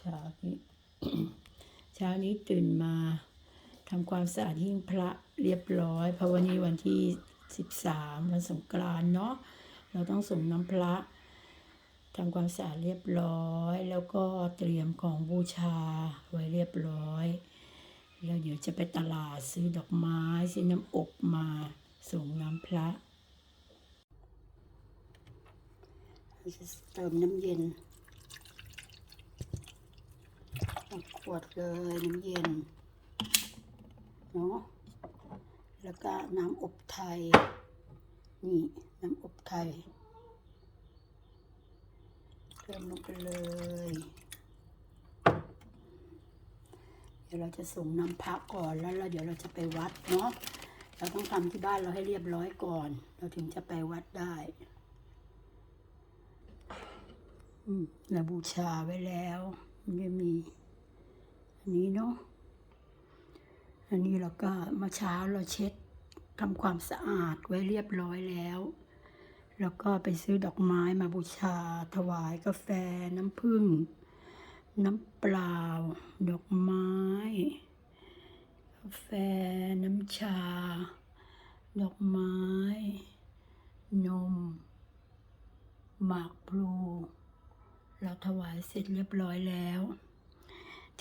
เช้านี้เช้านี้ตื่นมาทำความสะอาดหิ้งพระเรียบร้อยเพราะวันนี้วันที่สิบสามวันสงกรานเนาะเราต้องส่งน้ำพระทำความสะอาดเรียบร้อย แล้วก็เตรียมของบูชาไว้เรียบร้อย แล้วเดี๋ยวจะไปตลาดซื้อดอกไม้ซื้อน้ำอบมาส่งน้ำพระจะเติมน้ำเย็นหกข วดเลยน้ำเย็นเนาะแล้วก็น้ำอบไทย นี่น้ำอบไทยเติมลงไปเลย เดี๋ยวเราจะส่งน้ำพักก่อนแล้วเราเดี๋ยวเราจะไปวัดเนาะเราต้องทำที่บ้านเราให้เรียบร้อยก่อน เราถึงจะไปวัดได้เราบูชาไว้แล้ว มันจะมี นี้เนาะ อันนี้เราก็เมื่อเช้าเราเช็ดทำความสะอาดไว้เรียบร้อยแล้ว แล้วก็ไปซื้อดอกไม้มาบูชา ถวายกาแฟน้ำผึ้งน้ำเปล่า ดอกไม้ กาแฟ น้ำชา ดอกไม้ นม หมากพลู เราถวายเสร็จเรียบร้อยแล้ว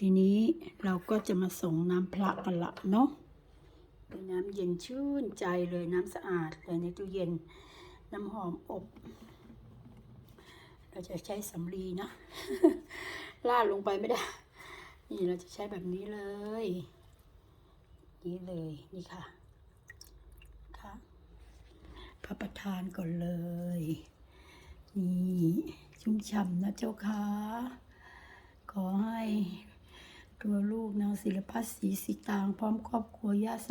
ทีนี้เราก็จะมาส่งน้ำพระกันละเนาะเป็นน้ำเย็นชื่นใจเลยน้ำสะอาดเลยในตู้เย็นน้ำหอมอบ เราจะใช้สำลีนะลาดลงไปไม่ได้ นี่เราจะใช้แบบนี้เลย นี่เลยนี่ค่ะค่ะพระประธานก่อนเลย นี่ชุ่มฉ่ำนะเจ้าค่ะขอให้ ตัวลูกนางศิลปัศรีสิตาง พร้อมครอบครัวญาติส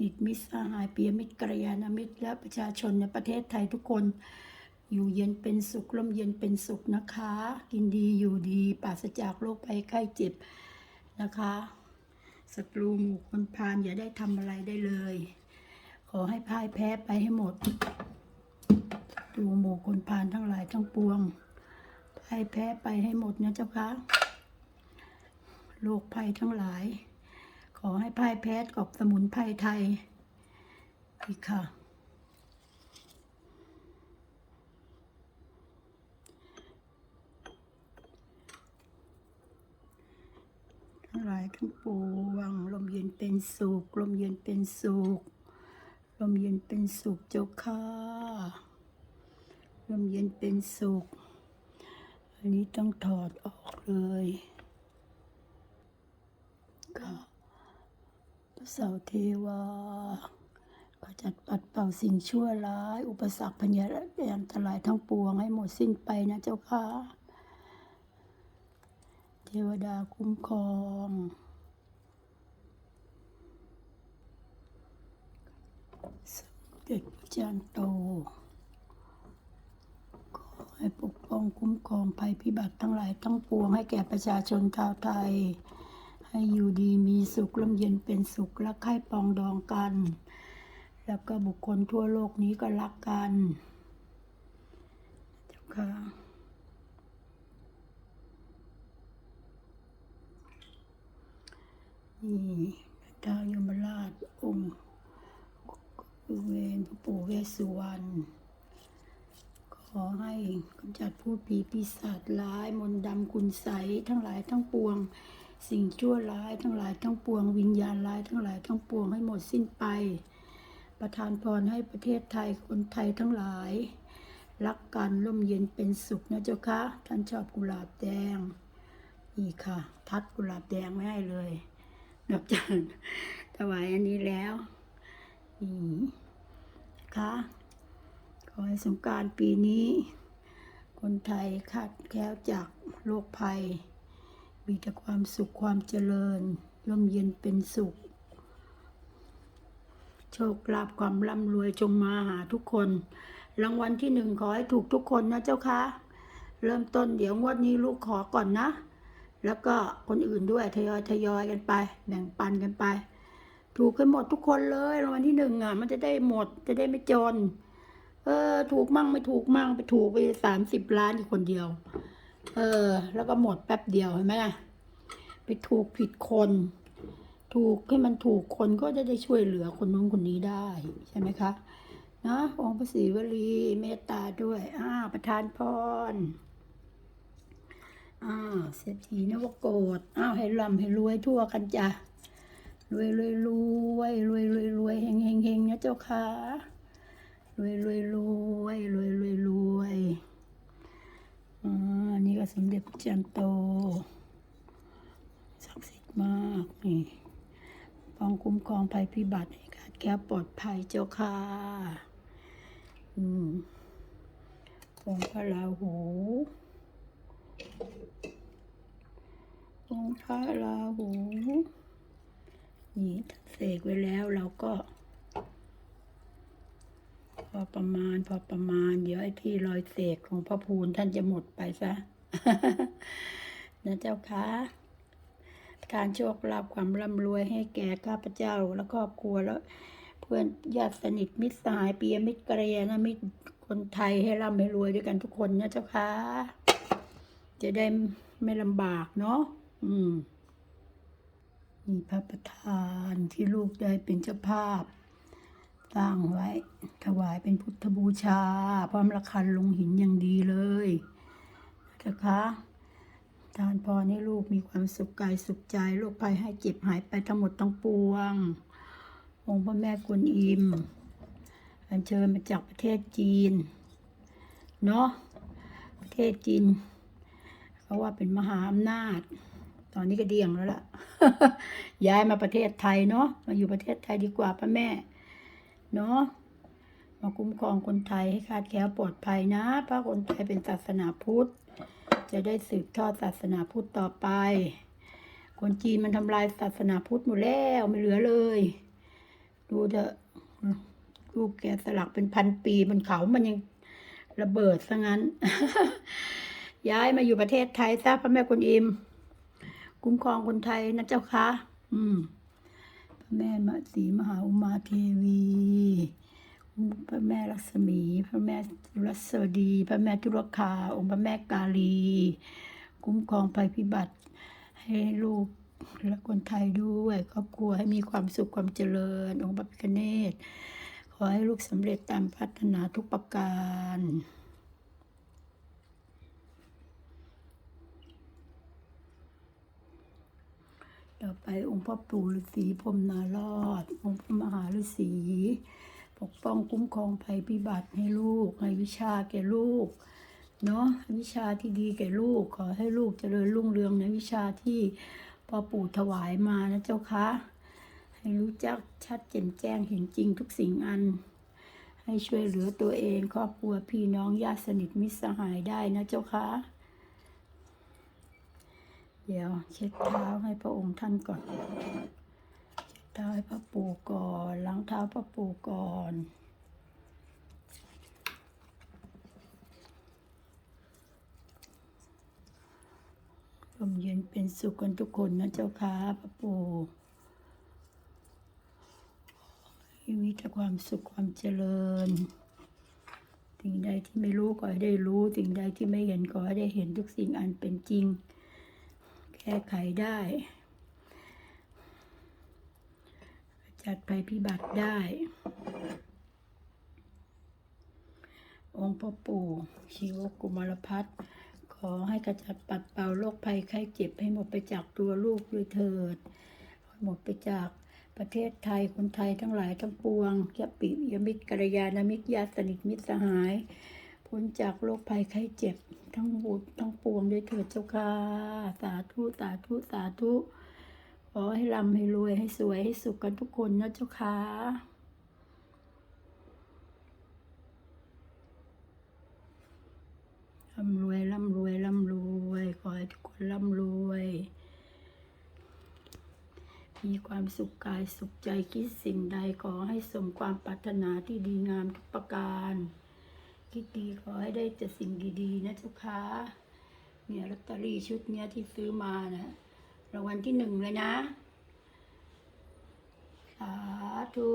นิทมิตรสหายเปียมิตรกัลยาณมิตรและประชาชนในประเทศไทยทุกคน อยู่เย็นเป็นสุขร่มเย็นเป็นสุขนะคะ กินดีอยู่ดีปราศจากโรคภัยไข้เจ็บนะคะศัตรูหมู่คนพาลอย่าได้ทำอะไรได้เลย ขอให้พ่ายแพ้ไปให้หมดศัตรูหมู่คนพาลทั้งหลายทั้งปวงพ่ายแพ้ไปให้หมดนะเจ้าคะ โรคภัยทั้งหลาย ขอให้พ่ายแพ้กับสมุนไพรไทยอีกค่ะ ทั้งหลายทั้งปวงลมเย็นเป็นสุขลมเย็นเป็นสุขลมเย็นเป็นสุขเจ้าค่ะลมเย็นเป็นสุข อันนี้ต้องถอดออกเลย ค่ะพระเสาเทวาขจัดปัดเป่าสิ่งชั่วร้าย อุปสรรคพยาอันตรายทั้งปวงให้หมดสิ้นไปนะเจ้าค่ะ เทวดาคุ้มครองสมเด็จพระจันโต ขอให้ปกป้องคุ้มครองภัยพิบัติทั้งหลายทั้งปวงให้แก่ประชาชนชาวไทย ให้อยู่ดีมีสุขร่มเย็นเป็นสุขรักใคร่ปองดองกัน แล้วก็บุคคลทั่วโลกนี้ก็รักกันเจ้าค่ะนี่ท้าวยมราชองค์เวนพระปู่เวสสุวรรณขอให้กำจัดผู้ผีปีศาจร้าย มนต์ดำคุณใสทั้งหลายทั้งปวง สิ่งชั่วร้ายทั้งหลายทั้งปวง วิญญาณร้ายทั้งหลายทั้งปวงให้หมดสิ้นไป ประทานพรให้ประเทศไทยคนไทยทั้งหลาย รักกันร่มเย็นเป็นสุขนะเจ้าค่ะท่านชอบกุหลาบแดงนี่ค่ะ ทัดกุหลาบแดงไม่ให้เลยนอกจากถวายอันนี้แล้วนี่คะขอให้สงการปีนี้ คนไทยขาดแคล้วจากโรคภัย มีแต่ความสุขความเจริญ ร่มเย็นเป็นสุข โชคลาภความร่ำรวยจงมาหาทุกคน รางวัลที่หนึ่งขอให้ถูกทุกคนนะเจ้าค่ะเริ่มต้นเดี๋ยวงวดนี้ลูกขอก่อนนะ แล้วก็คนอื่นด้วยทยอยทยอยกันไป แบ่งปันกันไป ถูกกันหมดทุกคนเลยรางวัลที่หนึ่งอะ มันจะได้หมดจะได้ไม่จน เออ ถูกมั่งไม่ถูกมั่งไปถูกไปสามสิบล้านอยู่คนเดียว เออ แล้วก็หมดแป๊บเดียวเห็นไหมล่ะ ไปถูกผิดคน ถูกให้มันถูกคนก็จะได้ช่วยเหลือคนนู้นคนนี้ได้ ใช่ไหมคะ นะองค์พระศรีวลีเมตตาด้วยอ่าประทานพรอ่าเศรษฐีนวโกฏอ้าวให้ร่ำให้รวยทั่วกันจ้ะรวยรวยรวยรวยรวยรวยเฮงเฮงเฮงนะเจ้าค่ะรวยรวยรวยรวยรวยรวย อันนี่ก็สมเด็จพระจันโตศักดิ์สิทธิ์มากนี่ป้องคุ้มครองภัยพิบัติให้ขาดแคล้วปลอดภัยเจ้าค่ะอืมองค์พระราหูองค์พระราหูนี่เสกไว้แล้วเราก็ อประมาณ พอประมาณ เดี๋ยวไอ้ที่รอยเสกของพระภูนท่านจะหมดไปซะนะเจ้าคะการโชคลาภความร่ำรวยให้แก่ข้าพเจ้าและครอบครัวแล้ว เพื่อนญาติสนิทมิตรสหายเปียมิตรกัลยาณมิตรคนไทยให้ร่ำให้รวยด้วยกันทุกคนนะเจ้าคะจะได้ไม่ลำบากเนาะอืมมีพระประธานที่ลูกได้เป็นเจ้าภาพ สร้างไว้ ถวายเป็นพุทธบูชา พร้อมระฆังลงหินอย่างดีเลยนะคะทานพรให้ลูกมีความสุขกายสุขใจโรคภัยให้เจ็บหายไปทั้งหมดทั้งปวง องค์พระแม่กวนอิม อัญเชิญมาจากประเทศจีน เนาะประเทศจีนเขาว่าเป็นมหาอำนาจ ตอนนี้ก็เดี่ยงแล้วล่ะ ย้ายมาประเทศไทยเนาะมาอยู่ประเทศไทยดีกว่าป้าแม่ เนาะมาคุ้มครองคนไทยให้ขาดแคล้วปลอดภัยนะ เพราะคนไทยเป็นศาสนาพุทธ จะได้สืบทอดศาสนาพุทธต่อไป คนจีนมันทำลายศาสนาพุทธหมดแล้วไม่เหลือเลย ดูเถอะรูปแกะสลักเป็นพันปีบนเขามันยังระเบิดซะงั้น ย้ายมาอยู่ประเทศไทยซะพระแม่กุนอิม คุ้มครองคนไทยนะเจ้าคะ อืม พระแม่มศรีมหาอุมาเทวี พระแม่ลักษมี พระแม่รัศดี พระแม่ทุรคา องค์พระแม่กาลี คุ้มครองภัยพิบัติ ให้ลูกและคนไทยด้วยครอบครัวให้มีความสุขความเจริญ องค์พระพิฆเนศขอให้ลูกสำเร็จตามพัฒนาทุกประการ ต่อไปองค์พ่อปู่ฤาษีพรมนารอด องค์พระมหาฤาษีปกป้องคุ้มครองภัยพิบัติให้ลูก ให้วิชาแก่ลูก เนาะวิชาที่ดีแก่ลูก ขอให้ลูกเจริญรุ่งเรืองในวิชาที่พ่อปู่ถวายมานะเจ้าคะ ให้รู้จักชัดแจ่มแจ้งเห็นจริงทุกสิ่งอัน ให้ช่วยเหลือตัวเองครอบครัวพี่น้องญาติสนิทมิตรสหายได้นะเจ้าคะ เดี๋ยวเช็ดเท้าให้พระองค์ท่านก่อน เช็ดเท้าให้พระปู่ก่อนล้างเท้าพระปู่ก่อนลมเย็นเป็นสุขกันทุกคนนะเจ้าค่ะพระปู่ให้มีแต่ความสุขความเจริญสิ่งใดที่ไม่รู้ก็ให้ได้รู้ สิ่งใดที่ไม่เห็นก็ให้ได้เห็นทุกสิ่งอันเป็นจริง แก้ไขได้ จัดภัยพิบัติได้ องค์พ่อปู่ชีวกุมารพัฒน์ขอให้กระจัดปัดเป่าโรคภัยไข้เจ็บให้หมดไปจากตัวลูกด้วยเถิด หมดไปจากประเทศไทยคนไทยทั้งหลายทั้งปวงยปิยมิตรกัลยาณมิตรญาติสนิทมิตรสหาย พ้นจากโรคภัยไข้เจ็บ ทั้งบุตรทั้งปวงด้วยเถิดเจ้าค่ะสาธุสาธุสาธุขอให้ร่ำให้รวยให้สวยให้สุขกันทุกคนนะเจ้าค่ะร่ำรวยร่ำรวยร่ำรวยขอให้ทุกคนร่ำรวย มีความสุขกายสุขใจคิดสิ่งใดขอให้สมความปรารถนาที่ดีงามทุกประการ คิดดีขอให้ได้แต่สิ่งดีๆนะเจ้าค้าเนี่ยลอตเตอรี่ชุดเนี้ยที่ซื้อมานะรางวัลที่หนึ่งเลยนะสาธุ